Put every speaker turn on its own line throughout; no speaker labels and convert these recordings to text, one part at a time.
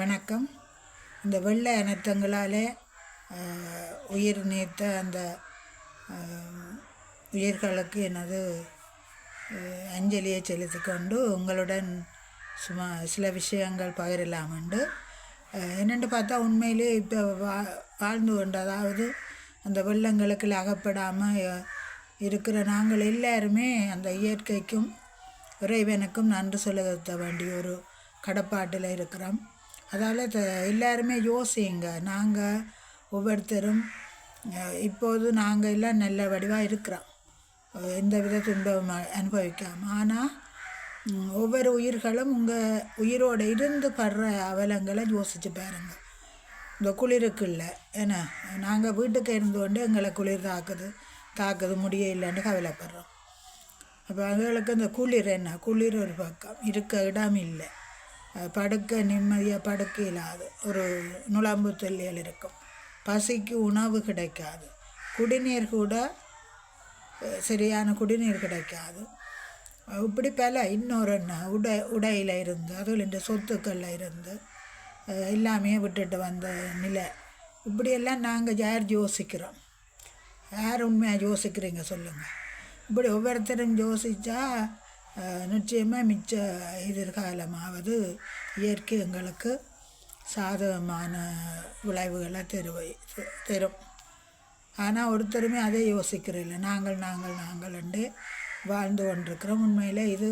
வணக்கம். இந்த வெள்ளை அனர்த்தங்களால் உயிர் நீத்த அந்த உயிர்களுக்கு எனது அஞ்சலியை செலுத்திக் கொண்டு உங்களுடன் சும்மா சில விஷயங்கள் பகிரலாம் உண்டு. என்னென்று பார்த்தா உண்மையிலே இப்போ வா வாழ்ந்து கொண்டு அதாவது அந்த வெள்ளங்களுக்கு அகப்படாமல் இருக்கிற நாங்கள் எல்லாருமே அந்த இயற்கைக்கும் இறைவனுக்கும் நன்றி செலுத்த வேண்டிய ஒரு கடப்பாட்டில் இருக்கிறோம். அதால் த எல்லாருமே யோசிங்க. நாங்கள் ஒவ்வொருத்தரும் இப்போது நாங்கள் எல்லாம் நல்ல வடிவாக இருக்கிறோம். எந்த வித துன்பம் அனுபவிக்காமல் ஆனால் ஒவ்வொரு உயிர்களும் உங்கள் உயிரோடு இருந்து படுற அவலங்களை யோசித்து பாருங்கள் இந்த குளிருக்கு இல்லை. ஏன்னா நாங்கள் வீட்டுக்கு இருந்து கொண்டு எங்களை குளிர் தாக்குது. தாக்குது முடிய இல்லைன்னு கவலைப்படுறோம். அப்போ அதுகளுக்கு இந்த குளிர் என்ன? குளிர் ஒரு பக்கம். இருக்க இடம் இல்லை. படுக்க நிம்மதியாக படுக்க இல்லாது ஒரு நுழம்பு தொல்லியல் இருக்கும். பசிக்கு உணவு கிடைக்காது. குடிநீர் கூட சரியான குடிநீர் கிடைக்காது. இப்படி பல இன்னொரு என்ன உடை உடையில் இருந்து அதுவும் இந்த சொத்துக்களில் இருந்து எல்லாமே விட்டுட்டு வந்த நிலை. இப்படியெல்லாம் நாங்கள் யார் யோசிக்கிறோம்? யார் உண்மையாக யோசிக்கிறீங்க சொல்லுங்கள் இப்படி ஒவ்வொருத்தரும் யோசித்தா நிச்சயமாக மிச்ச எதிர்காலமாவது இயற்கை எங்களுக்கு சாதகமான விளைவுகளை தருவை தரும். ஆனால் ஒருத்தருமே அதை யோசிக்கிறதில்ல. நாங்கள் நாங்கள் நாங்கள் என்று வாழ்ந்து கொண்டிருக்கிறோம். உண்மையில் இது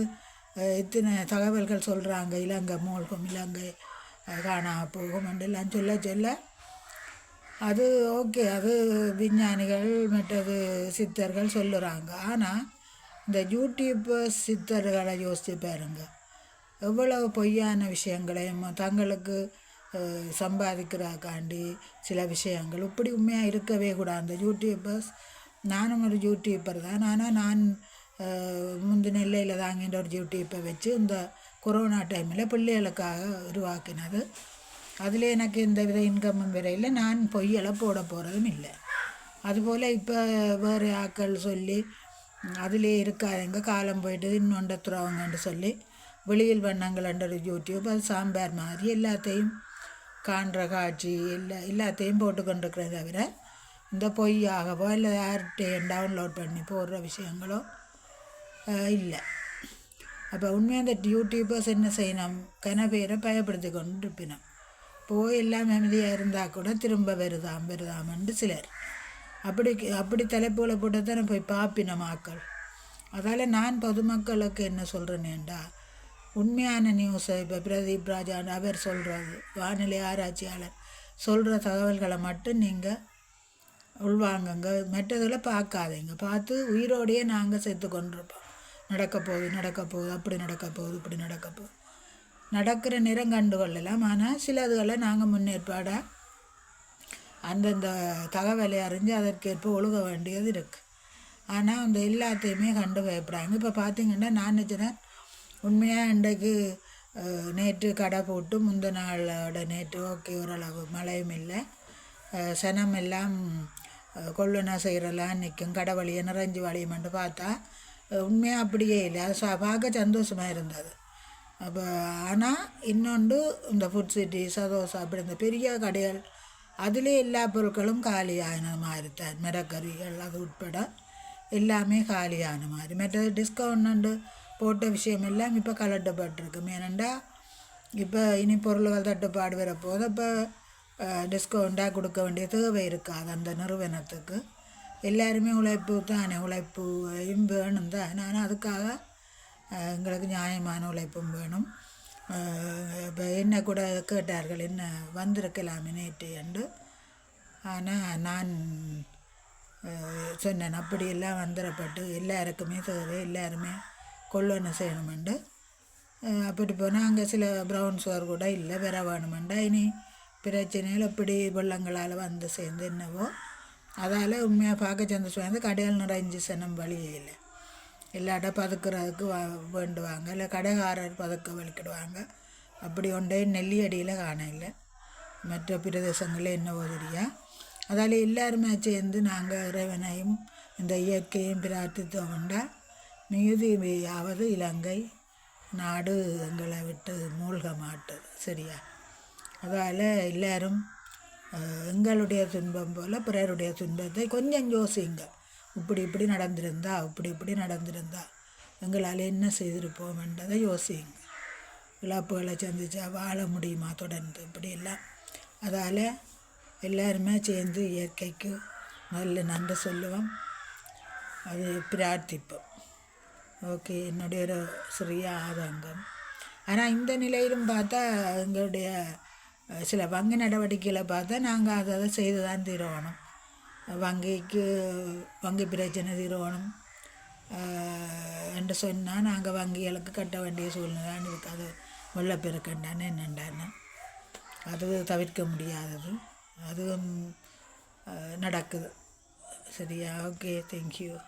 இத்தனை தகவல்கள் சொல்கிறாங்க இலங்கை மூழ்கும் இலங்கை காணாமல் போகும் என்றெல்லாம் சொல்ல சொல்ல அது ஓகே. அது விஞ்ஞானிகள் மற்றது சித்தர்கள் சொல்லுறாங்க. ஆனால் இந்த யூடியூப்பர்ஸ் சித்தர்களை யோசித்து பாருங்க. எவ்வளவு பொய்யான விஷயங்களையும் தங்களுக்கு அஹ், சம்பாதிக்கிறதுக்காண்டி சில விஷயங்கள் இப்படி உண்மையாக இருக்கவே கூடாது. அந்த யூடியூபர்ஸ் நானும் ஒரு யூடியூப்பர் தான். ஆனால் நான் முந்தி நெல்லையில் தாங்கின்ற ஒரு யூடியூப்பை வச்சு இந்த கொரோனா டைமில் பிள்ளைகளுக்காக உருவாக்கினது. அதில் எனக்கு எந்த வித இன்கமும் வரையில் நான் பொய்யலை போட போகிறதும் இல்லை. அதுபோல் இப்போ வேறு ஆட்கள் சொல்லி அதிலே இருக்காதுங்க காலம் போயிட்டு இன்னொண்ட துறவங்கன்னு சொல்லி வெளியில் வண்ணங்கள்ன்ற ஒரு யூடியூப் அது சாம்பார் மாதிரி எல்லாத்தையும் காண்ற காட்சி எல்லா எல்லாத்தையும் போட்டு தவிர இந்த பொய்யாகவோ இல்லை யார்கிட்டையும் டவுன்லோட் பண்ணி போடுற விஷயங்களோ இல்லை. அப்போ உண்மையாக அந்த யூடியூபர்ஸ் என்ன செய்யணும்? கன பேரை பயப்படுத்தி கொண்டு இருப்பினோம் போய் எல்லாம் அமைதியாக இருந்தால் கூட திரும்ப வருதாம் வருதாமன்ட்டு சிலர். அப்படி அப்படி தலைப்புகளை போட்டு தான் போய் பார்ப்பின மாக்கள் அதால் நான் பொதுமக்களுக்கு என்ன சொல்கிறேனேண்டா உண்மையான நியூஸை இப்போ பிரதீப் ராஜான் அவர் சொல்கிறது வானிலை ஆராய்ச்சியாளர். சொல்கிற தகவல்களை மட்டும் நீங்கள் உள்வாங்குங்க. மற்றதில் பார்க்காதீங்க. பார்த்து உயிரோடையே நாங்கள் செத்து கொண்டிருப்போம். நடக்க போகுது நடக்க போகுது அப்படி நடக்க போகுது இப்படி நடக்க போகுது. நடக்கிற நிறம் கண்டு ஆனால் சிலதுகளை நாங்கள் முன்னேற்பாடாக அந்தந்த தகவலை அறிஞ்சு அதற்கேற்ப ஒழுக வேண்டியது இருக்குது ஆனால் அந்த எல்லாத்தையுமே கண்டு பயப்படாங்க. இப்போ பார்த்தீங்கன்னா நான் நினச்சினேன் உண்மையாக இன்றைக்கு நேற்று கடை போட்டு முந்த நாளோட நேற்று ஓகே ஓரளவு மழையும் இல்லை. சனம் எல்லாம் கொள்ளுனா செய்கிறலாம் நிற்கும் கடை வழியை நிறைஞ்சு வழியுமென்று பார்த்தா உண்மையாக அப்படியே இல்லை. அது ச- பார்க்க சந்தோஷமாக இருந்தது. அப்போ ஆனால் இன்னொன்று இந்த ஃபுட் சிட்டி சதோசா அப்படி இந்த பெரிய கடைகள் அதிலே எல்லா பொருட்களும் காலியான மாதிரி தான் மரக்கறிகள் அது உட்பட எல்லாமே காலியான மாதிரி மற்ற டிஸ்கவுண்ட் போட்ட விஷயம் எல்லாம் இப்போ கலட்டப்பட்டிருக்கு ஏனெண்டா இப்போ இனி பொருள்கள் தட்டுப்பாடு வரப்போது இப்போ டிஸ்கவுண்ட்டாக கொடுக்க வேண்டிய தேவை இருக்காது அந்த நிறுவனத்துக்கு எல்லாருமே உழைப்பு தானே உழைப்பையும் வேணும் தான் ஆனால் அதுக்காக எங்களுக்கு நியாயமான உழைப்பும் வேணும் இப்போ என்ன கூட கேட்டார்கள் என்ன வந்திருக்கலாமே நேற்று என்று ஆனால் நான் சொன்னேன் அப்படியெல்லாம் வந்துடப்பட்டு எல்லாருக்குமே தேவை எல்லாருமே கொள்ளணும் செய்யணுமெண்டு. அப்படி போனால் அங்கே சில ப்ரௌன் சோர் கூட இல்லை வேற வேணுமெண்டா இனி பிரச்சனைகள் எப்படி வெள்ளங்களால் வந்து சேர்ந்து என்னவோ அதால் உண்மையாக பார்க்க சந்தோஷம் வந்து கடையில் நிறைஞ்சு சனம் வழியே இல்லை. இல்லாட்ட பதுக்கிறதுக்கு வா வேண்டுவாங்க இல்லை கடைக்காரர் பதுக்க வலிக்கிடுவாங்க அப்படி ஒன்றே நெல்லியடியில் காண இல்லை. மற்ற பிரதேசங்களில் என்னவோ தெரியா அதால் எல்லாருமே சேர்ந்து நாங்கள் இறைவனையும் இந்த இயற்கையும் பிரார்த்தித்தோம்டா மிகுதியாவது இலங்கை நாடு எங்களை விட்டு மூழ்க மாட்டுது சரியா? அதால் எல்லாரும் எங்களுடைய துன்பம் போல் பிறருடைய துன்பத்தை கொஞ்சம் யோசிங்க. இப்படி இப்படி நடந்திருந்தா இப்படி இப்படி நடந்திருந்தா எங்களால் என்ன செய்திருப்போம்ன்றதை யோசிங்க. இழப்புகளை சந்திச்சா வாழ முடியுமா? தொடர்ந்து இப்படியெல்லாம் அதால் எல்லாருமே சேர்ந்து இயற்கைக்கு நல்ல நன்றி சொல்லுவோம். அது பிரார்த்திப்போம். ஓகே என்னுடைய ஒரு சிறிய ஆதங்கம். ஆனால் இந்த நிலையிலும் பார்த்தா எங்களுடைய சில வங்கி நடவடிக்கைகளை பார்த்தா நாங்கள் அதை அதை செய்து தான் தீரணும். வங்கிக்கு வங்கி பிரச்சனை தீரணும். என்று சொன்னால் நாங்கள் வங்கிகளுக்கு கட்ட வேண்டிய சூழ்நிலை இருக்குது. அது வெள்ளப்பெருக்கண்டான்னு என்னண்டான்னு அது தவிர்க்க முடியாதது. அதுவும் நடக்குது. சரியா? Okay thank you